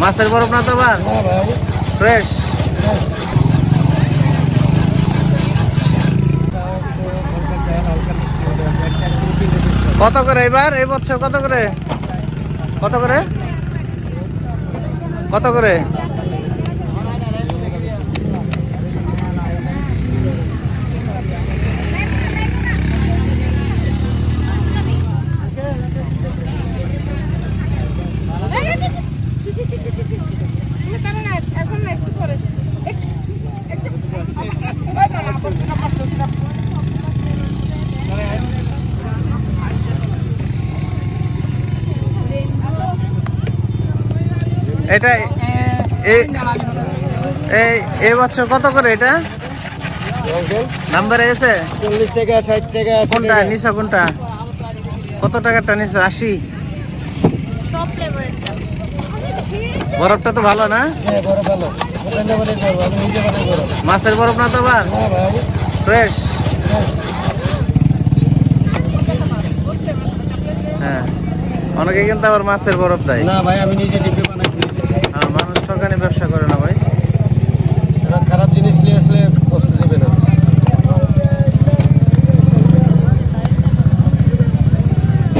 মাছের বরফ না তো আবার? ফ্রেশ কত করে এবার? এই বছর কত করে? কত করে? কত করে? এটা এই এই বছর কত করে এটা? নাম্বার এসে? চল্লিশ টাকা ষাট টাকা কোনটা? নিছো কোনটা? কত টাকারটা নিছো? আশি? বরফটা তো ভালো না? হ্যাঁ মাছের বরফ না তো আবার? ফ্রেশ হ্যাঁ। অনেকে কিন্তু আবার মাছের বরফ দেয়। না ভাই আমি নিজে ডিপে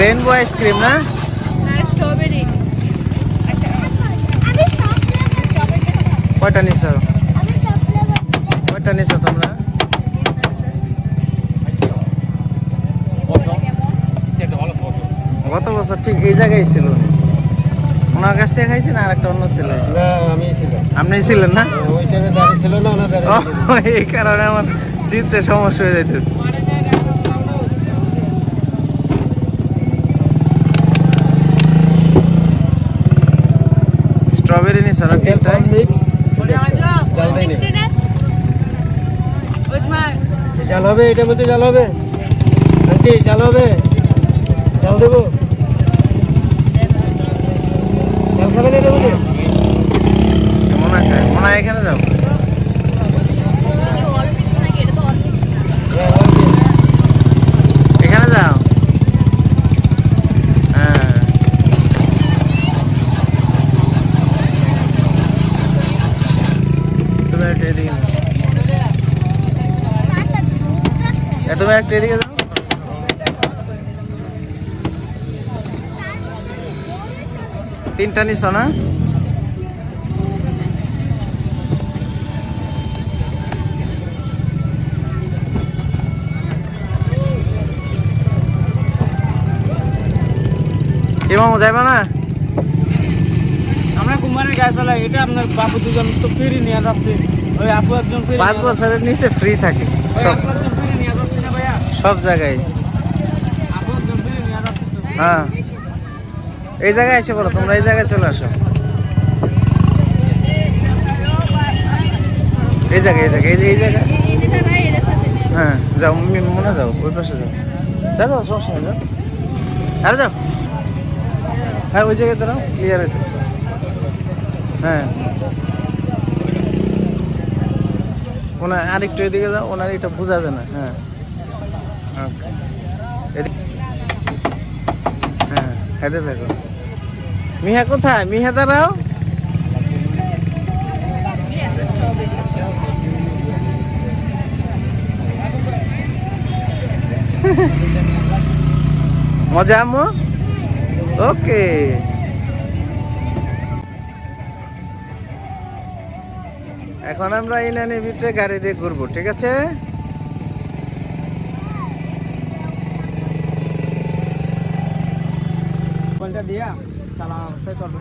রেনবো আইসক্রিম না হ্যাঁ, স্ট্রবেরি আচ্ছা কয়টা নিছো? কয়টা নিছো তোমরা? গত বছর ঠিক এই জায়গায় ছিল। ওনার কাছ থেকে খাইছি না আর একটা অন্য ছিল? না আমি ছিলাম। আপনি ছিলেন না? ওই টাইমে দাঁড়িয়ে ছিল না এই কারণে আমার চিনতে সমস্যা হয়ে যাইতেছে। স্ট্রবেরি সারা তিনটাই মিক্স জাল জল হবে এটার মধ্যে জাল হবে। আন্টি জাল হবে। জাল দেবো? জাল খাবেন এটার দেবো মনে হয় মনে হয় এখানে যাও হ্যাঁ, হবে। এখানে যাও হ্যাঁ তুমি একটু তিনটা নিছ না? এ, মামু, যাইবা না? আমরা কুমারের গায়ে চালাই এটা আপনার বাবু দুজন তো ফিরি নিয়ে যাচ্ছে। পাঁচ বছরের নিচে ফ্রি থাকে। সব জায়গায়। হ্যাঁ। এই জায়গায় এসে বলো তোমরা এই জায়গায় চলে আসো। এই জায়গায় এই জায়গায় এই জায়গায় হ্যাঁ যাও মনে যাও ওই পাশে যাও। যা যাও সমস্যা যাও। আরে যাও। হ্যাঁ ওই জায়গায় দাঁড়াও ক্লিয়ার হইতেছে। হ্যাঁ। ওনার আরেকটু এদিকে যাও ওনার এটা বোঝা যায় না হ্যাঁ। হ্যাঁ মিহা কোথায়? মিহা দাঁড়াও। মজা আম্মু? ওকে। এখন আমরা ইনানি বিচে গাড়ি দিয়ে ঘুরবো ঠিক আছে? দিয়া চালা অবস্থায় করবে